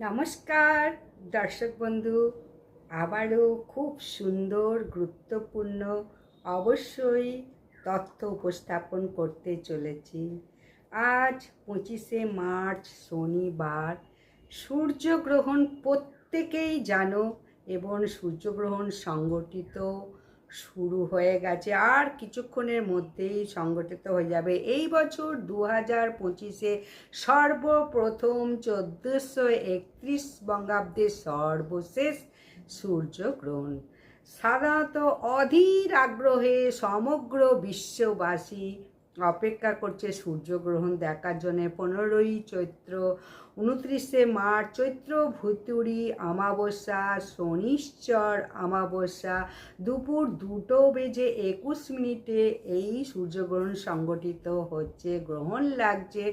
নমস্কার, দর্শক বন্ধু। আবারও খুব সুন্দর, গুরুত্বপূর্ণ, অবশ্যই তথ্য উপস্থাপন করতে চলেছি। আজ পঁচিশে মার্চ, শনিবার। সূর্যগ্রহণ প্রত্যেকেই জানো এবং সূর্যগ্রহণ সংগঠিত শুরু হয়ে গেছে। আর কিছুক্ষণের মধ্যেই সংগঠিত হয়ে যাবে। এই বছর দু হাজার পঁচিশে সর্বপ্রথম চোদ্দোশো একত্রিশ বঙ্গাব্দের সর্বশেষ সূর্যগ্রহণ। সাধারণত অধীর আগ্রহে সমগ্র বিশ্ববাসী অপেক্ষা করছে সূর্যগ্রহণ দেখার জন্য। পনেরোই চৈত্র, উনত্রিশে মার্চ, চৈত্র ভুতুরি অমাবস্যা, শনিশ্চর অমাবস্যা, দুপুর দুটো বেজে একুশ মিনিটে এই সূর্যগ্রহণ সংগঠিত হচ্ছে, গ্রহণ লাগছে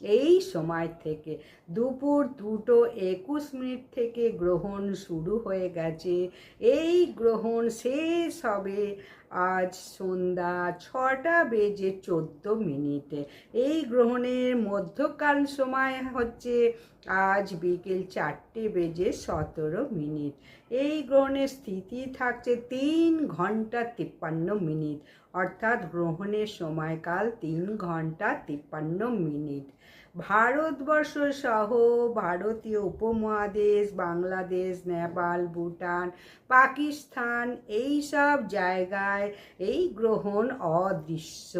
এই সময় থেকে। দুপুর দুটো একুশ মিনিট থেকে গ্রহণ শুরু হয়ে গেছে। এই গ্রহণ শেষ হবে আজ সন্ধ্যা ছটা বেজে চোদ্দ মিনিটে। এই গ্রহণের মধ্যকাল সময় হচ্ছে আজ বিকেল চারটে বেজে সতেরো মিনিট। এই গ্রহণের স্থিতি থাকছে তিন ঘণ্টা তিপ্পান্ন মিনিট, অর্থাৎ গ্রহণের সময়কাল তিন ঘণ্টা তিপ্পান্ন মিনিট। ভারতবর্ষ সহ ভারতীয় উপমহাদেশ, বাংলাদেশ, নেপাল, ভুটান, পাকিস্তান এই সব জায়গায় এই গ্রহণ অদৃশ্য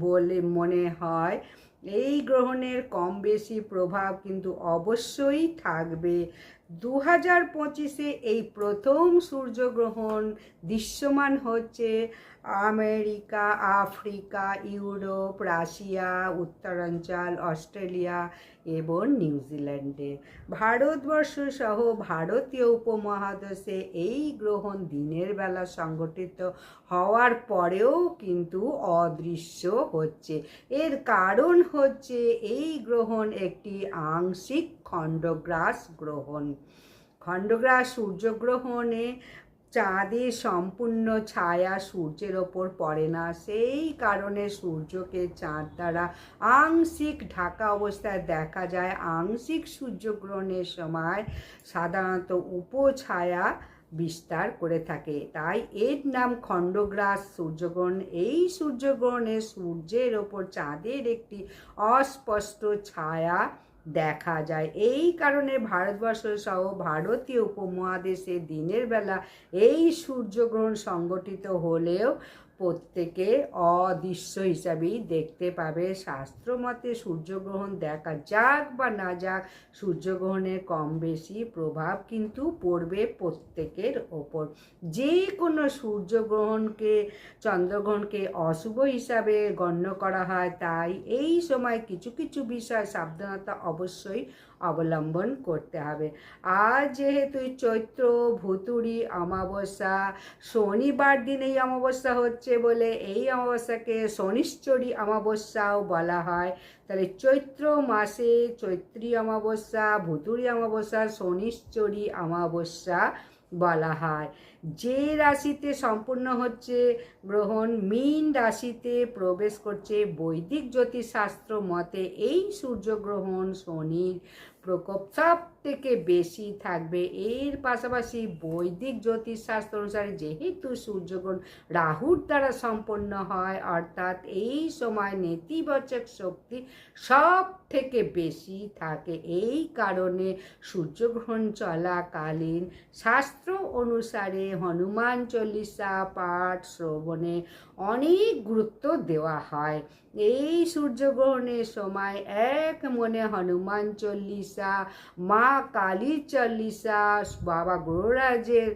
বলে মনে হয়। এই গ্রহণের কম বেশি প্রভাব কিন্তু অবশ্যই থাকবে। দু হাজার পঁচিশে এই প্রথম সূর্যগ্রহণ দৃশ্যমান হচ্ছে আমেরিকা, আফ্রিকা, ইউরোপ, রাশিয়া, উত্তরাঞ্চল, অস্ট্রেলিয়া এবং নিউজিল্যান্ডে ভারতবর্ষ সহ ভারতীয় উপমহাদেশে এই গ্রহণ দিনের বেলা সংগঠিত হওয়ার পরেও কিন্তু অদৃশ্য হচ্ছে। এর কারণ হচ্ছে এই গ্রহণ একটি আংশিক খণ্ডগ্রাস গ্রহণ। খণ্ডগ্রাস সূর্যগ্রহণে চাঁদের সম্পূর্ণ ছায়া সূর্যের ওপর পড়ে না। সেই কারণে সূর্যকে চাঁদ দ্বারা আংশিক ঢাকা অবস্থায় দেখা যায়। আংশিক সূর্যগ্রহণের সময় সাধারণত উপছায়া বিস্তার করে থাকে। তাই এর নাম খণ্ডগ্রাস সূর্যগ্রহণ। এই সূর্যগ্রহণে সূর্যের ওপর চাঁদের একটি অস্পষ্ট ছায়া দেখা যায়। এই কারণে ভারতবর্ষ সহ ভারতীয় উপমহাদেশে দিনের বেলা এই সূর্যগ্রহণ সংগঠিত হলেও প্রত্যেকে অদৃশ্য হিসাবেই দেখতে পাবে। শাস্ত্রমতে সূর্যগ্রহণ দেখা যাক বা না যাক, সূর্যগ্রহণের কম বেশি প্রভাব কিন্তু পড়বে প্রত্যেকের ওপর। যে কোনো সূর্যগ্রহণকে, চন্দ্রগ্রহণকে অশুভ হিসাবে গণ্য করা হয়, তাই এই সময় কিছু কিছু বিষয় সাবধানতা অবশ্যই অবলম্বন করতে হবে। আজ যেহেতু চৈত্র ভুতুড়ি অমাবস্যা, শনিবার দিন এই অমাবস্যা হচ্ছে বলে এই অমাবস্যাকে শনিশ্চরী অমাবস্যাও বলা হয়। তাহলে চৈত্র মাসে চৈত্রী অমাবস্যা, ভুতুড়ি অমাবস্যা, শনিশ্চরী অমাবস্যা বলা হয়। যে রাশিতে সম্পূর্ণ হচ্ছে গ্রহণ, মীন রাশিতে প্রবেশ করছে বৈদিক জ্যোতিষশাস্ত্র মতে এই সূর্যগ্রহণ শনির প্রকোপ সব থেকে বেশি থাকবে। এর পাশাপাশি বৈদিক জ্যোতিষশাস্ত্র অনুসারে যেহেতু সূর্যগ্রহণ রাহুর দ্বারা সম্পন্ন হয়, অর্থাৎ এই সময় নেতিবাচক শক্তি সব থেকে বেশি থাকে। এই কারণে সূর্যগ্রহণ চলাকালীন শাস্ত্র অনুসারে হনুমান চল্লিশা পাঠ শ্রবণে অনেক গুরুত্ব দেওয়া হয়। এই সূর্যগ্রহণের সময় এক মনে হনুমান চল্লিশা, মা কালী চল্লিশা বাবা গ্রহরাজের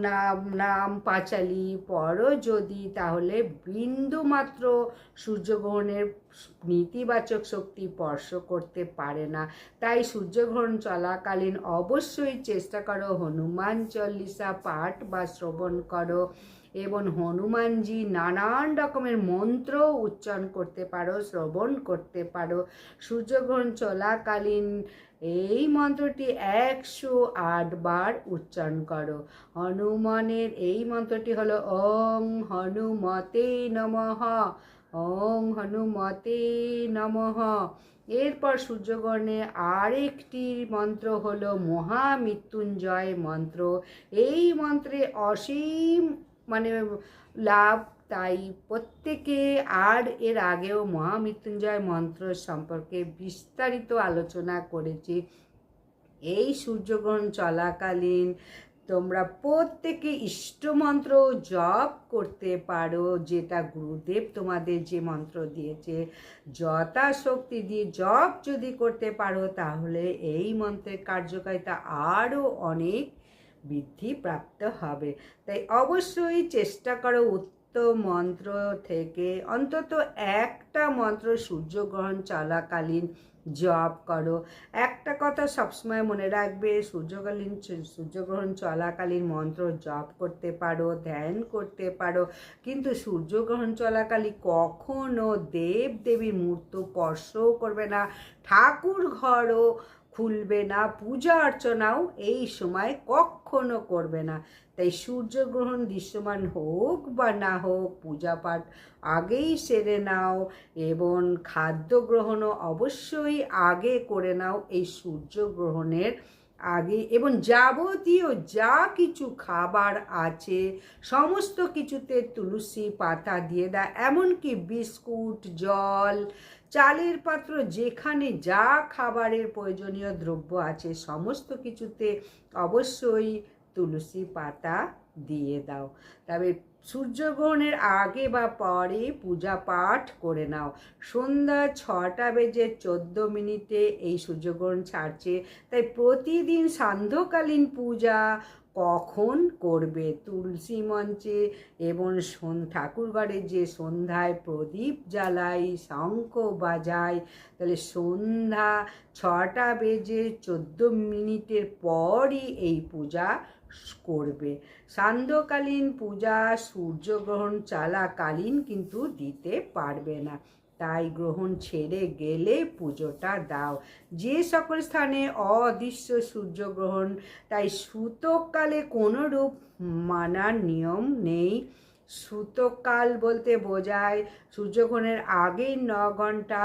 নাম নাম পাঁচালি পর যদি তাহলে বিন্দুমাত্র সূর্যগ্রহণের নেতিবাচক শক্তি স্পর্শ করতে পারে না। তাই সূর্যগ্রহণ চলাকালীন অবশ্যই চেষ্টা করো, হনুমান চল্লিশা পাঠ বা শ্রবণ করো এবং হনুমানজি নানান রকমের মন্ত্র উচ্চারণ করতে পারো, শ্রবণ করতে পারো। সূর্যগ্রহণ চলাকালীন এই মন্ত্রটি একশো আট বার উচ্চারণ করো। হনুমানের এই মন্ত্রটি হলো ওং হনুমতে নমঃ। ওং হনুমতে নমঃ। এরপর সূর্যগ্রহণে আরেকটি মন্ত্র হলো মহামৃত্যুঞ্জয় মন্ত্র। এই মন্ত্রে অসীম মানে লাভ, তাই প্রত্যেকে আর এর আগেও মহামৃত্যুঞ্জয় মন্ত্র সম্পর্কে বিস্তারিত আলোচনা করেছি। এই সূর্যগ্রহণ চলাকালীন তোমরা প্রত্যেকে ইষ্টমন্ত্র জপ করতে পারো, যেটা গুরুদেব তোমাদের যে মন্ত্র দিয়েছে। যথাশক্তি দিয়ে জপ যদি করতে পারো, তাহলে এই মন্ত্রের কার্যকারিতা আরও অনেক বৃদ্ধি প্রাপ্ত হবে। তাই অবশ্যই চেষ্টা করো মন্ত্র থেকে অন্তত একটা মন্ত্র সূর্যগ্রহণ চলাকালীন জপ করো। একটা কথা সবসময় মনে রাখবে, সূর্যকালীন সূর্যগ্রহণ চলাকালীন মন্ত্র জপ করতে পারো, ধ্যান করতে পারো। কিন্তু সূর্যগ্রহণ চলাকালীন কখনো দেব দেবীর মূর্ত স্পর্শও করবে না। ঠাকুর ঘরও খুলবে না, পূজা অর্চনাও এই সময় কখনো করবে না। তাই সূর্যগ্রহণ দৃশ্যমান হোক বা না হোক, পূজা পাঠ আগেই সেরে নাও এবং খাদ্য গ্রহণও অবশ্যই আগে করে নাও এই সূর্যগ্রহণের আগে। এবং যাবতীয় যা কিছু খাবার আছে, সমস্ত কিছুতে তুলসী পাতা দিয়ে দেয় এমনকি বিস্কুট, জল চালের পাত্র, যেখানে যা খাবারের প্রয়োজনীয় দ্রব্য আছে, সমস্ত কিছুতে অবশ্যই তুলসী পাতা দিয়ে দাও। তবে সূর্যগ্রহণের আগে বা পরে পূজা পাঠ করে নাও। সন্ধ্যা ছটা বেজে চোদ্দ মিনিটে এই সূর্যগ্রহণ ছাড়ছে। তাই প্রতিদিন সান্ধ্যকালীন পূজা কখন করবে তুলসী মঞ্চে এবং ঠাকুরঘরে যে সন্ধ্যায় প্রদীপ জ্বালাই, শঙ্খ বাজায়। তাহলে সন্ধ্যা ছটা বেজে চোদ্দ মিনিটের পরই এই পূজা করবে। সান্ধ্যকালীন পূজা সূর্যগ্রহণ চালাকালীন কিন্তু দিতে পারবে না। তাই গ্রহণ ছেড়ে গেলে পুজোটা দাও। যে সকল স্থানে অদৃশ্য সূর্যগ্রহণ তাই সুতককালে কোনো রূপ মানার নিয়ম নেই। সুতকাল বলতে বোঝায় সূর্যগ্রহণের আগেই ন ঘণ্টা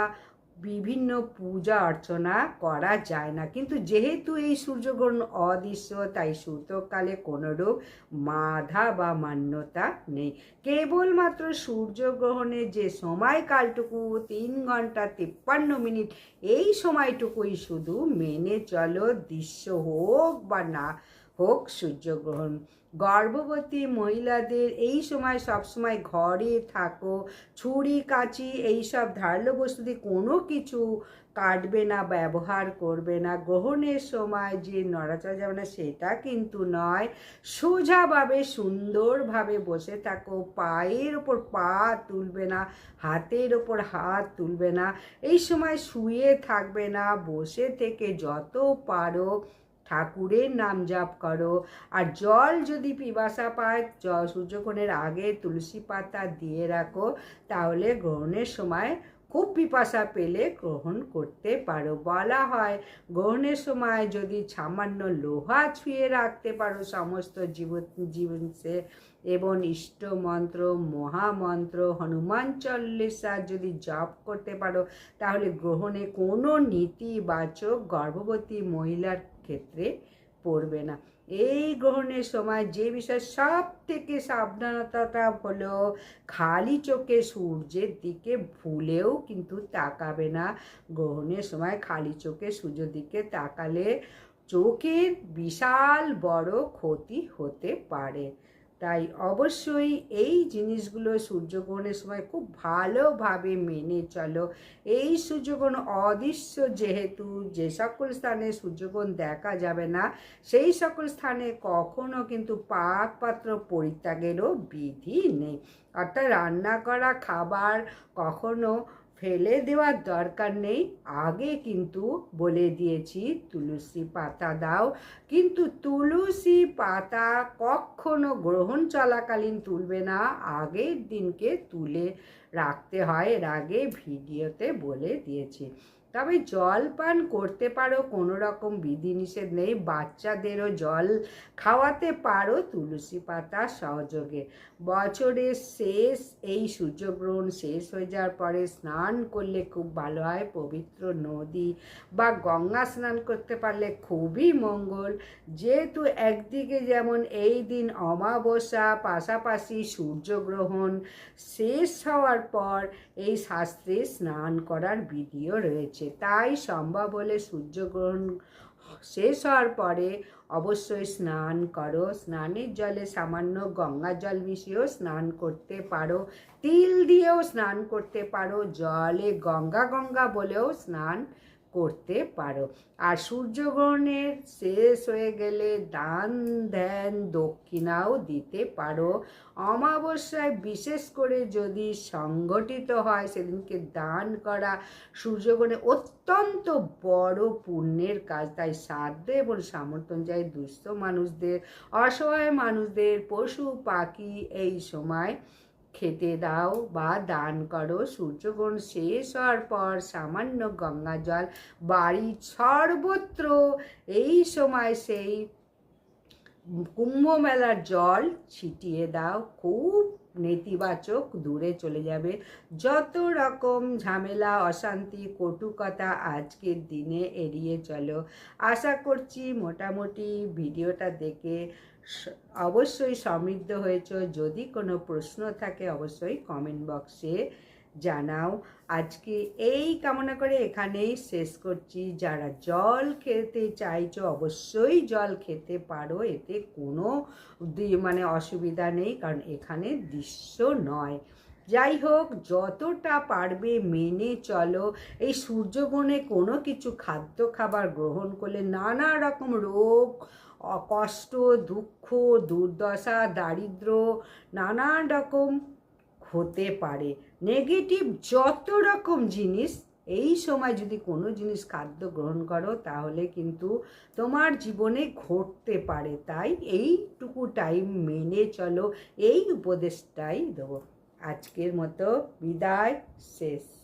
বিভিন্ন পূজা অর্চনা করা যায় না। কিন্তু যেহেতু এই সূর্যগ্রহণ অদৃশ্য, তাই সূর্যকালে কোনোরূপ মাধা বা মান্যতা নেই। কেবলমাত্র সূর্যগ্রহণের যে সময়কালটুকু, তিন ঘণ্টা তিপ্পান্ন মিনিট, এই সময়টুকুই শুধু মেনে চলো, দৃশ্য হোক বা না হোক সূর্যগ্রহণ। গর্ভবতী মহিলাদের এই সময় সবসময় ঘরে থাকো, ছুরি, কাঁচি এইসব ধারালো বস্তু দিয়ে কোনো কিছু কাটবে না, ব্যবহার করবে না। গ্রহণের সময় যে নড়াচড়া যাবে না, সেটা কিন্তু নয়। সোজাভাবে, সুন্দরভাবে বসে থাকো, পায়ের ওপর পা তুলবে না, হাতের ওপর হাত তুলবে না। এই সময় শুয়ে থাকবে না, বসে থেকে যত পারো ঠাকুরের নাম জাপ করো। আর জল যদি পিপাসা পায় সূর্যকোণের আগে তুলসী পাতা দিয়ে রাখো, তাহলে গ্রহণের সময় খুব পিপাসা পেলে গ্রহণ করতে পারো। বলা হয়, গ্রহণের সময় যদি সামান্য লোহা ছুঁয়ে রাখতে পারো সমস্ত জীবন জীবনসে এবং ইষ্ট মন্ত্র মহামন্ত্র, হনুমান চল্লিশা যদি জপ করতে পারো, তাহলে গ্রহণে কোনো নীতিবাচক গর্ভবতী মহিলার ক্ষেত্রে পড়বে না। এই গ্রহণের সময় যে বিষয় সব থেকে সাবধানতাটা হলো খালি চোখে সূর্যের দিকে ভুলেও কিন্তু তাকাবে না। গ্রহণের সময় খালি চোখে সূর্যের দিকে তাকালে চোখের বিশাল বড় ক্ষতি হতে পারে। তাই অবশ্যই এই জিনিসগুলো সূর্যগ্রহণের সময় খুব ভালোভাবে মেনে চলো। এই সূর্যগ্রহণ অদৃশ্য যেহেতু, যে সকল স্থানে সূর্যগ্রহণ দেখা যাবে না, সেই সকল স্থানে কখনো কিন্তু পাক পাত্র পরিত্যাগেরও বিধি নেই। অর্থাৎ রান্না করা, খাবার কখনো ফেলে দেওয়ার দরকার নেই। আগে কিন্তু বলে দিয়েছি, তুলসী পাতা দাও। কিন্তু তুলসী পাতা কখনো গ্রহণ চলাকালীন তুলবে না। আগের দিনকে তুলে রাখতে হয়। এর আগে ভিডিওতে বলে দিয়েছি। তবে জল পান করতে পারো, কোনো রকম বিধিনিষেধ নেই। বাচ্চাদেরও জল খাওয়াতে পারো, তুলসী পাতা সহযোগে। বছরের শেষ, এই সূর্যগ্রহণ শেষ হয়ে যাওয়ার পরে স্নান করলে খুব ভালো হয়। পবিত্র নদী বা গঙ্গা স্নান করতে পারলে খুবই মঙ্গল। যেহেতু একদিকে যেমন এই দিন অমাবস্যা, পাশাপাশি সূর্যগ্রহণ শেষ হওয়ার পর এই শাস্ত্রে স্নান করার বিধিও রয়েছে। তাই সম্ভব হলে সূর্যগ্রহণ শেষ হওয়ার পরে অবশ্যই স্নান করো। স্নানের জলে সামান্য গঙ্গা জল মিশিয়েও স্নান করতে পারো। তিল দিয়েও স্নান করতে পারো। জলে গঙ্গা গঙ্গা বলেও স্নান করতে পারো। আর সূর্যগ্রহণের শেষ হয়ে গেলে দান ধ্যান দক্ষিণাও দিতে পারো। অমাবস্যায় বিশেষ করে যদি সংগঠিত হয়, সেদিনকে দান করা সূর্যগ্রহণে অত্যন্ত বড় পুণ্যের কাজ। তাই সাধ্য এবং সামর্থ্য অনুযায়ী দুস্থ মানুষদের, অসহায় মানুষদের, পশু, পাখি এই সময় খেতে দাও বা দান করো। সূর্যগ্রহণ শেষ হওয়ার পর সামান্য গঙ্গা জল বাড়ির সর্বত্র। এই সময় সেই কুম্ভ মেলার জল ছিটিয়ে দাও, খুব নেতিবাচক দূরে চলে যাবে। যত রকম ঝামেলা, অশান্তি, কটুকতা আজকের দিনে এড়িয়ে চলো। আশা করছি মোটামুটি ভিডিওটা দেখে অবশ্যই সমৃদ্ধ হয়েছ। যদি কোনো প্রশ্ন থাকে, অবশ্যই কমেন্ট বক্সে জানাও। আজকে এই কামনা করে এখানেই শেষ করছি। যারা জল খেতে চাইছো অবশ্যই জল খেতে পারো। এতে কোনো মানে অসুবিধা নেই, কারণ এখানে দৃশ্য নয়। যাই হোক, যতটা পারবে মেনে চলো। এই সূর্যগ্রহণে কোনো কিছু খাদ্য খাবার গ্রহণ করলে নানা রকম রোগ কষ্ট, দুঃখ, দুর্দশা, দারিদ্র, নানান রকম হতে পারে। নেগেটিভ যত রকম জিনিস, এই সময় যদি কোনো জিনিস খাদ্য গ্রহণ করো, তাহলে কিন্তু তোমার জীবনে ঘটতে পারে। তাই এইটুকু টাইম মেনে চলো। এই উপদেশটাই দেবো। আজকের মতো বিদায়, শেষ।